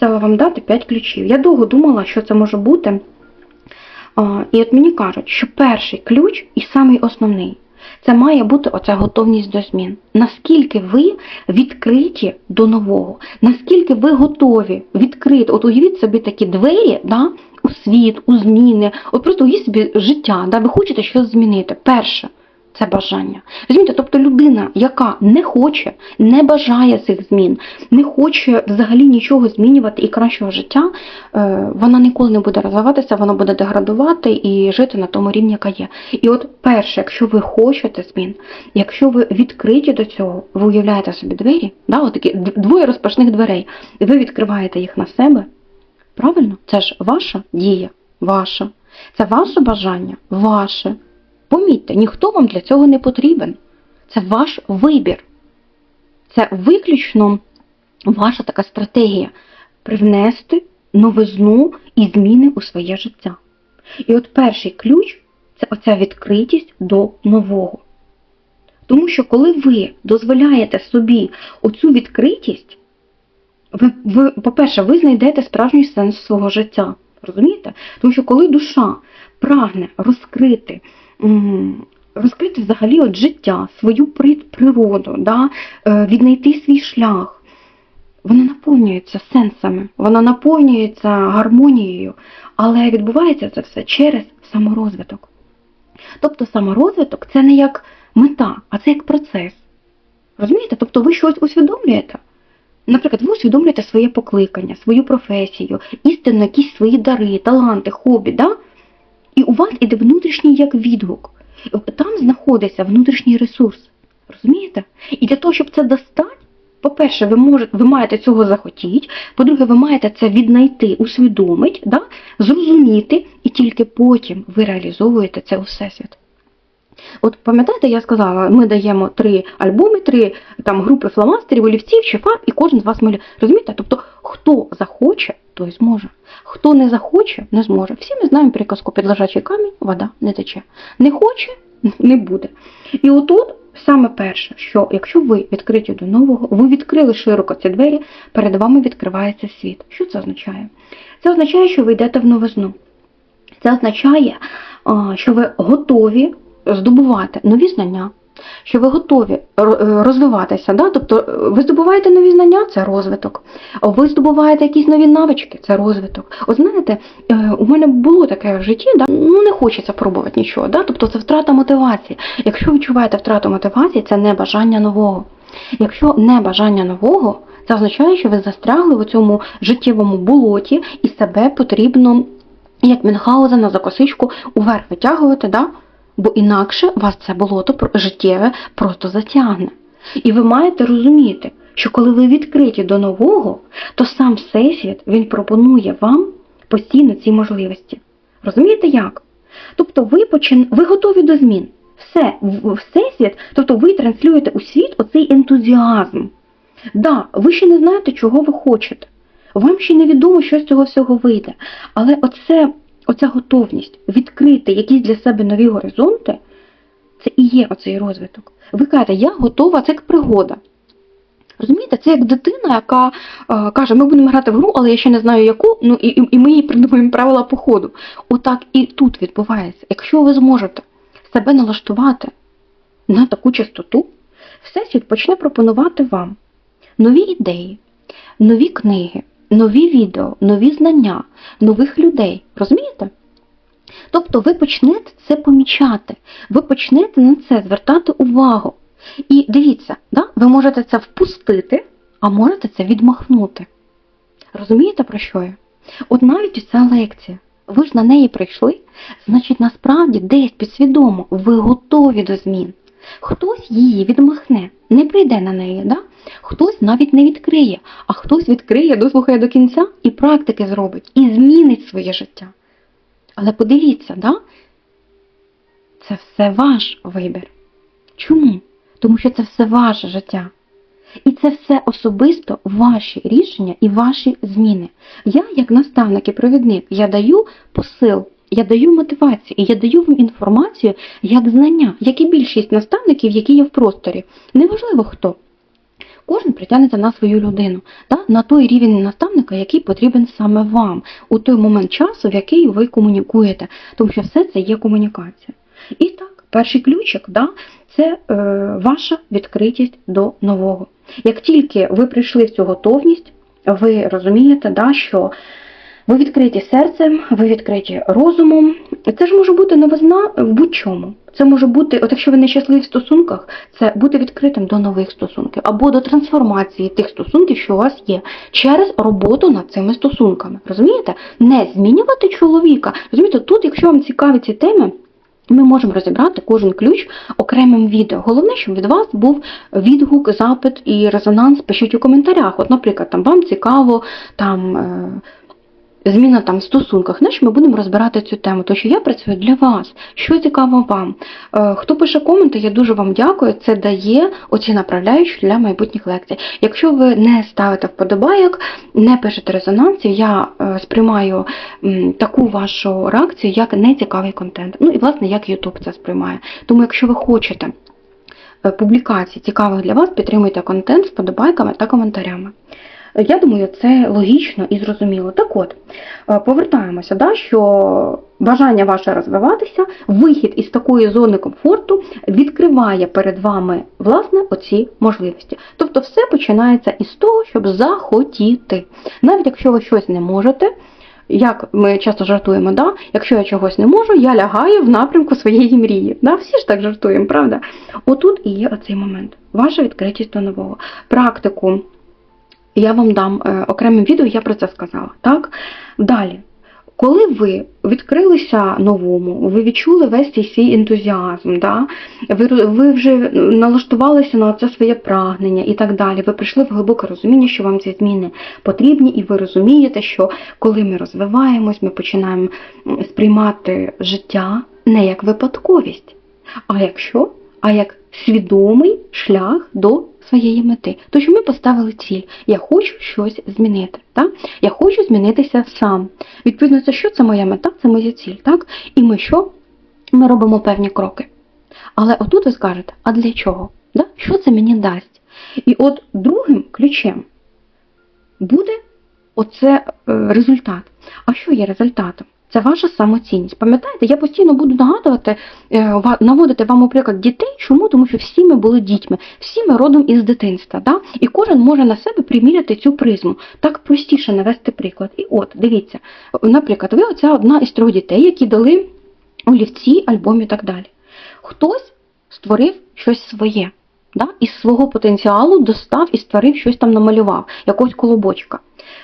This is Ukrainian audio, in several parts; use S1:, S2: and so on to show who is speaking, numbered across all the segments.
S1: Хотіла вам дати 5 ключів. Я довго думала, що це може бути. І от мені кажуть, що перший ключ і самий основний це має бути оця готовність до змін. Наскільки ви відкриті до нового, наскільки ви готові відкрити, от уявіть собі такі двері да, у світ, у зміни, от просто уявіть собі життя, да, ви хочете щось змінити. Перше. Це бажання. Розумієте, тобто людина, яка не хоче, не бажає цих змін, не хоче взагалі нічого змінювати і кращого життя, е, вона ніколи не буде розвиватися, вона буде деградувати і жити на тому рівні, яка є. І от перше, якщо ви хочете змін, якщо ви відкриті до цього, ви уявляєте собі двері, да, от такі двоє розпашних дверей, і ви відкриваєте їх на себе. Правильно? Це ж ваша дія, ваша. Це ваше бажання, ваше. Помітьте, ніхто вам для цього не потрібен. Це ваш вибір. Це виключно ваша така стратегія привнести новизну і зміни у своє життя. І от перший ключ це оця відкритість до нового. Тому що коли ви дозволяєте собі оцю відкритість, ви, ви, по-перше, ви знайдете справжній сенс свого життя. Розумієте? Тому що коли душа прагне розкрити, розкрити взагалі от життя, свою природу, да, е, віднайти свій шлях, вона наповнюється сенсами, вона наповнюється гармонією, але відбувається це все через саморозвиток. Тобто саморозвиток це не як мета, а це як процес. Розумієте? Тобто ви щось усвідомлюєте. Наприклад, ви усвідомлюєте своє покликання, свою професію, істинно якісь свої дари, таланти, хобі, да? І у вас іде внутрішній як відгук. Там знаходиться внутрішній ресурс. Розумієте? І для того, щоб це достати, по-перше, ви можете, ви маєте цього захотіти, по-друге, ви маєте це віднайти, усвідомити, да? зрозуміти, і тільки потім ви реалізовуєте це у всесвіт. От пам'ятаєте, я сказала, ми даємо три альбоми, три там групи фломастерів, олівців чи фарб, і кожен з вас малює. Розумієте? Тобто, хто захоче, той зможе. Хто не захоче, не зможе. Всі ми знаємо приказку під лежачий камінь, вода не тече. Не хоче, не буде. І отут саме перше, що якщо ви відкриті до нового, ви відкрили широко ці двері, перед вами відкривається світ. Що це означає? Це означає, що ви йдете в новизну. Це означає, що ви готові здобувати нові знання, що ви готові е, розвиватися. Да? Тобто е, ви здобуваєте нові знання це розвиток. Ви здобуваєте якісь нові навички це розвиток. От знаєте, е, у мене було таке в житті, да? ну не хочеться пробувати нічого. Да? Тобто це втрата мотивації. Якщо відчуваєте втрату мотивації, це не бажання нового. Якщо не бажання нового, це означає, що ви застрягли в цьому життєвому болоті і себе потрібно, як Мюнхгаузена за косичку, уверх витягувати, да? Бо інакше вас це болото життєве просто затягне. І ви маєте розуміти, що коли ви відкриті до нового, то сам Всесвіт він пропонує вам постійно ці можливості. Розумієте як? Тобто ви почин... ви готові до змін. Все, всесвіт, тобто ви транслюєте у світ оцей ентузіазм. Да, ви ще не знаєте, чого ви хочете. Вам ще невідомо, що з цього всього вийде. Але оце, оця готовність відкрити якісь для себе нові горизонти, це і є оцей розвиток. Ви кажете, я готова, це як пригода. Розумієте, це як дитина, яка е, каже, ми будемо грати в гру, але я ще не знаю яку, ну і, і, ми їй придумаємо правила по ходу. Отак і тут відбувається. Якщо ви зможете себе налаштувати на таку частоту, Всесвіт почне пропонувати вам нові ідеї, нові книги, нові відео, нові знання, нових людей. Розумієте? Тобто ви почнете це помічати, ви почнете на це звертати увагу. І дивіться, да, ви можете це впустити, а можете це відмахнути. Розумієте, про що я? От навіть ця лекція, ви ж на неї прийшли, значить, насправді десь підсвідомо ви готові до змін. Хтось її відмахне, не прийде на неї, да? хтось навіть не відкриє, а хтось відкриє, дослухає до кінця і практики зробить, і змінить своє життя. Але подивіться, да? це все ваш вибір. Чому? Тому що це все ваше життя. І це все особисто ваші рішення і ваші зміни. Я, як наставник і провідник, я даю посил, я даю мотивацію, і я даю вам інформацію як знання, як і більшість наставників, які є в просторі. Неважливо хто. кожен притягнеться на свою людину, да? на той рівень наставника, який потрібен саме вам, у той момент часу, в який ви комунікуєте, тому що все це є комунікація. І так, перший ключик, да, це е, ваша відкритість до нового. Як тільки ви прийшли в цю готовність, ви розумієте, да, що ви відкриті серцем, ви відкриті розумом. Це ж може бути новизна в будь-чому. Це може бути, от якщо ви нещасливі в стосунках, це бути відкритим до нових стосунків або до трансформації тих стосунків, що у вас є, через роботу над цими стосунками. Розумієте? Не змінювати чоловіка. Розумієте, тут, якщо вам цікаві ці теми. Ми можемо розібрати кожен ключ окремим відео. Головне, щоб від вас був відгук, запит і резонанс. Пишіть у коментарях. От, наприклад, там вам цікаво там. Зміна там в стосунках, знаєш, ми будемо розбирати цю тему, тому що я працюю для вас. Що цікаво вам? Е, Хто пише коменти, я дуже вам дякую. Це дає оці направляючі для майбутніх лекцій. Якщо ви не ставите вподобайок, не пишете резонансів, я е, сприймаю таку вашу реакцію як нецікавий контент. Ну і власне як YouTube це сприймає. Тому, якщо ви хочете е, публікацій цікавих для вас, підтримуйте контент з вподобайками та коментарями. Я думаю, це логічно і зрозуміло. Так от, е, повертаємося, да, що бажання ваше розвиватися, вихід із такої зони комфорту відкриває перед вами власне оці можливості. Тобто все починається із того, щоб захотіти. Навіть якщо ви щось не можете, як ми часто жартуємо, да? якщо я чогось не можу, я лягаю в напрямку своєї мрії. Да? Всі ж так жартуємо, правда? Отут і є оцей момент. Ваша відкритість до нового. Практику. Я вам дам е, окремим відео, я про це сказала. Так? Далі. Коли ви відкрилися новому, ви відчули весь цей свій ентузіазм, да? ви, ви вже налаштувалися на це своє прагнення і так далі. Ви прийшли в глибоке розуміння, що вам ці зміни потрібні, і ви розумієте, що коли ми розвиваємось, ми починаємо сприймати життя не як випадковість, а як що? А як свідомий шлях до своєї мети. Тож ми поставили ціль. Я хочу щось змінити. Так? Я хочу змінитися сам. Відповідно, це що це моя мета, це моя ціль. Так? І ми що? Ми робимо певні кроки. Але отут ви скажете, а для чого? Да? Що це мені дасть? І от другим ключем буде оце е, результат. А що є результатом? Це ваша самоцінність. Пам'ятаєте, я постійно буду нагадувати, е, наводити вам приклад дітей. Чому? Тому що всі ми були дітьми, всі ми родом із дитинства. Да? І кожен може на себе приміряти цю призму. Так простіше навести приклад. І от, дивіться, наприклад, ви оця одна із трьох дітей, які дали олівці, альбом і так далі. Хтось створив щось своє. Да? Із свого потенціалу достав і створив щось там намалював, якогось колобочка.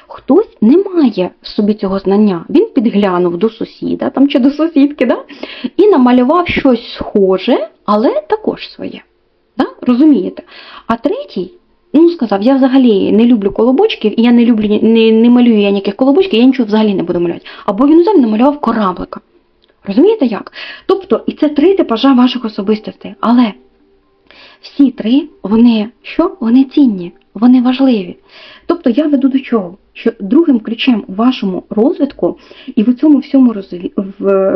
S1: Хтось не має в собі цього знання. Він підглянув до сусіда там, чи до сусідки, да? і намалював щось схоже, але також своє. Да? Розумієте? А третій ну, сказав, я взагалі не люблю колобочків, і я не люблю, не, не малюю я ніяких колобочків, я нічого взагалі не буду малювати. Або він взагалі намалював кораблика. Розумієте як? Тобто, і це три типажа ваших особистостей. Але всі три, вони що? Вони цінні, вони важливі. Тобто я веду до чого? Що другим ключем у вашому розвитку і в цьому всьому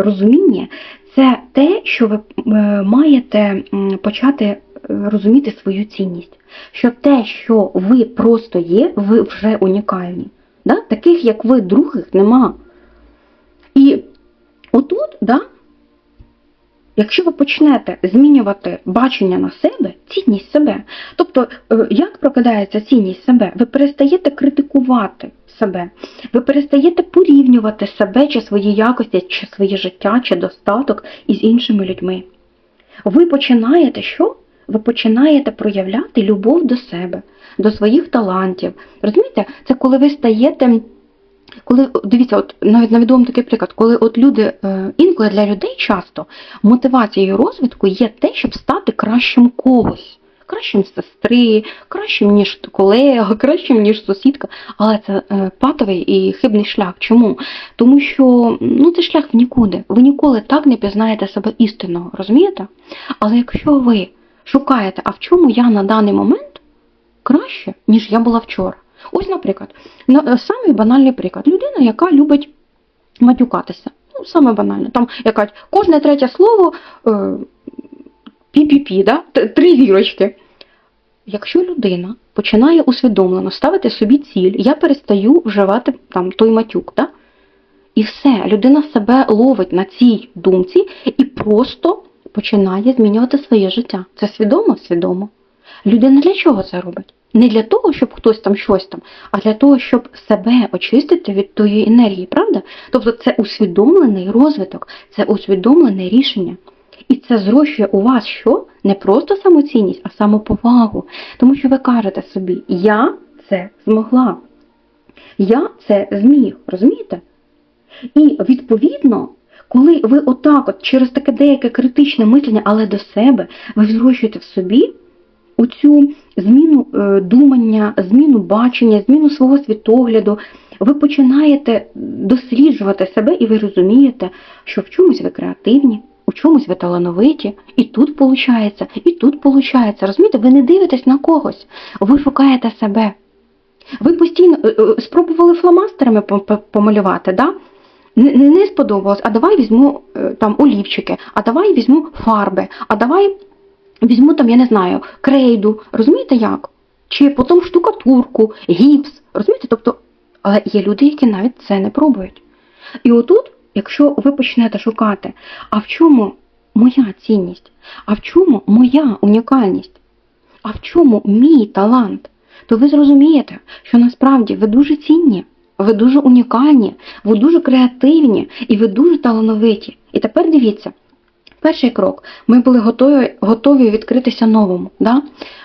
S1: розумінні це те, що ви е, маєте почати е, розуміти свою цінність. Що те, що ви просто є, ви вже унікальні. Да? Таких, як ви, других нема. І отут, да, Якщо ви почнете змінювати бачення на себе, цінність себе, тобто, е, як прокидається цінність себе, ви перестаєте критикувати себе, ви перестаєте порівнювати себе чи свої якості, чи своє життя, чи достаток із іншими людьми. Ви починаєте що? Ви починаєте проявляти любов до себе, до своїх талантів. Розумієте, це коли ви стаєте коли дивіться, от навіть навідомий такий приклад, коли от люди е, інколи для людей часто мотивацією розвитку є те, щоб стати кращим когось, кращим сестри, кращим ніж колега, кращим ніж сусідка. Але це е, патовий і хибний шлях. Чому? Тому що ну це шлях в нікуди. Ви ніколи так не пізнаєте себе істинного, розумієте? Але якщо ви шукаєте, а в чому я на даний момент краще, ніж я була вчора. Ось, наприклад, на- е, самий банальний приклад. Людина, яка любить матюкатися. Ну, саме банально. Там якась кожне третє слово е, пі-пі-пі, да? Три матюкатися, якщо людина починає усвідомлено ставити собі ціль, я перестаю вживати там той матюк, да? і все, людина себе ловить на цій думці і просто починає змінювати своє життя. Це свідомо? Свідомо. Людина для чого це робить? Не для того, щоб хтось там щось там, а для того, щоб себе очистити від тої енергії, правда? Тобто це усвідомлений розвиток, це усвідомлене рішення. І це зрощує у вас що? Не просто самоцінність, а самоповагу. Тому що ви кажете собі, я це змогла. Я це зміг, розумієте? І відповідно, коли ви отак, от через таке деяке критичне мислення, але до себе, ви зрощуєте в собі оцю зміну е, думання, зміну бачення, зміну свого світогляду, ви починаєте досліджувати себе і ви розумієте, що в чомусь ви креативні, у чомусь ви талановиті, і тут виходить, і тут виходить. Розумієте, ви не дивитесь на когось, ви шукаєте себе. Ви постійно е, е, спробували фломастерами по- по- помалювати, да? Не, сподобалось, а давай візьму там олівчики, а давай візьму фарби, а давай візьму там, я не знаю, крейду, розумієте як? Чи потім штукатурку, гіпс, розумієте? Тобто, але є люди, які навіть це не пробують. І отут, якщо ви почнете шукати, а в чому моя цінність, а в чому моя унікальність, а в чому мій талант, то ви зрозумієте, що насправді ви дуже цінні, ви дуже унікальні, ви дуже креативні і ви дуже талановиті. І тепер дивіться, перший крок ми були готові, готові відкритися новому. Да?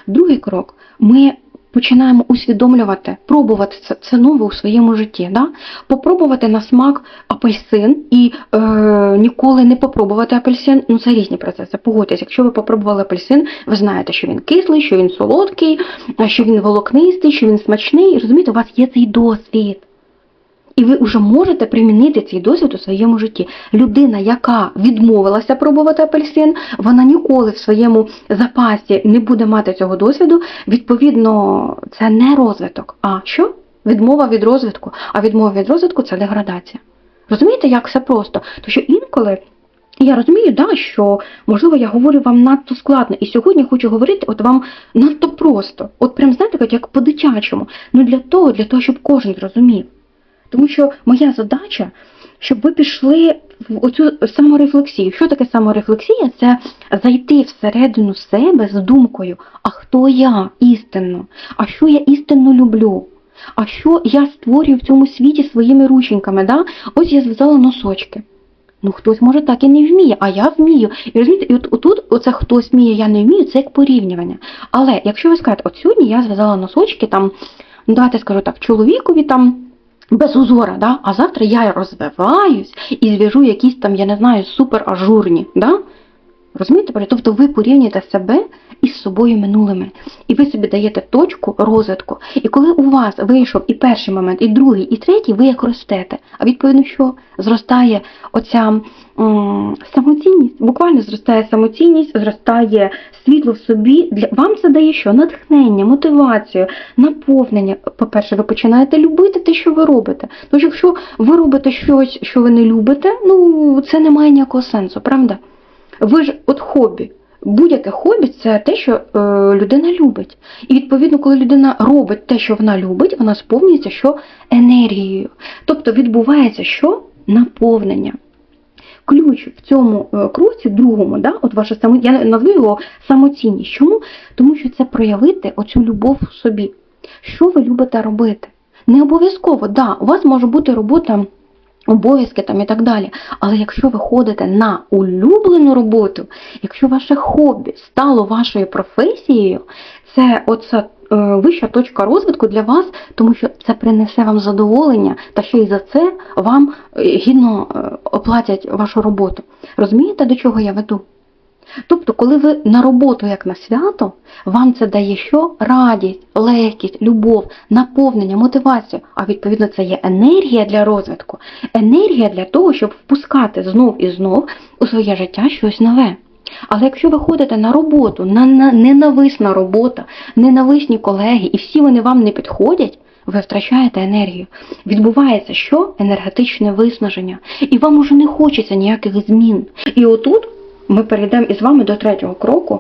S1: Другий крок ми починаємо усвідомлювати, пробувати це, це нове у своєму житті. Да? Попробувати на смак апельсин і е, ніколи не попробувати апельсин. Ну це різні процеси. Погодьтесь, якщо ви попробували апельсин, ви знаєте, що він кислий, що він солодкий, що він волокнистий, що він смачний. Розумієте, у вас є цей досвід. І ви вже можете примінити цей досвід у своєму житті. Людина, яка відмовилася пробувати апельсин, вона ніколи в своєму запасі не буде мати цього досвіду. Відповідно, це не розвиток. А що? Відмова від розвитку. А відмова від розвитку це деградація. Розумієте, як все просто? Тому що інколи. Я розумію, да, що можливо я говорю вам надто складно, і сьогодні хочу говорити от вам надто просто. От прям знаєте, як по-дитячому. Ну для того, для того, щоб кожен зрозумів. Тому що моя задача, щоб ви пішли в оцю саморефлексію. Що таке саморефлексія? Це зайти всередину себе з думкою, а хто я істинно, а що я істинно люблю, а що я створюю в цьому світі своїми рученьками. Да? Ось я зв'язала носочки. Ну, хтось може так і не вміє, а я вмію. І розумієте, і от, отут оце хтось вміє, я не вмію, це як порівнювання. Але якщо ви скажете, от сьогодні я зв'язала носочки, там, ну давайте скажу так, чоловікові там без узора, да? а завтра я розвиваюсь і зв'яжу якісь там, я не знаю, супер ажурні. Да? Розумієте? Тобто ви порівнюєте себе із собою минулими. І ви собі даєте точку розвитку. І коли у вас вийшов і перший момент, і другий, і третій, ви як ростете. А відповідно, що зростає оця м, самоцінність, буквально зростає самоцінність, зростає світло в собі. Для вам це дає що? Натхнення, мотивацію, наповнення. По-перше, ви починаєте любити те, що ви робите. Що якщо ви робите щось, що ви не любите, ну це не має ніякого сенсу, правда? Ви ж от хобі. Будь-яке хобі це те, що е, людина любить. І відповідно, коли людина робить те, що вона любить, вона сповнюється що енергією. Тобто відбувається що? Наповнення. Ключ в цьому е, кроці, другому, да, от ваша само, я назву його самоцінність. Чому? Тому що це проявити оцю любов в собі. Що ви любите робити? Не обов'язково, да, у вас може бути робота обов'язки там і так далі. Але якщо ви ходите на улюблену роботу, якщо ваше хобі стало вашою професією, це оця е, вища точка розвитку для вас, тому що це принесе вам задоволення, та ще й за це вам е, гідно е, оплатять вашу роботу. Розумієте, до чого я веду? Тобто, коли ви на роботу як на свято, вам це дає що? Радість, легкість, любов, наповнення, мотивацію. А відповідно це є енергія для розвитку, енергія для того, щоб впускати знов і знов у своє життя щось нове. Але якщо ви ходите на роботу, на, на ненависна робота, ненависні колеги, і всі вони вам не підходять, ви втрачаєте енергію. Відбувається що? Енергетичне виснаження. І вам уже не хочеться ніяких змін. І отут ми перейдемо із вами до третього кроку.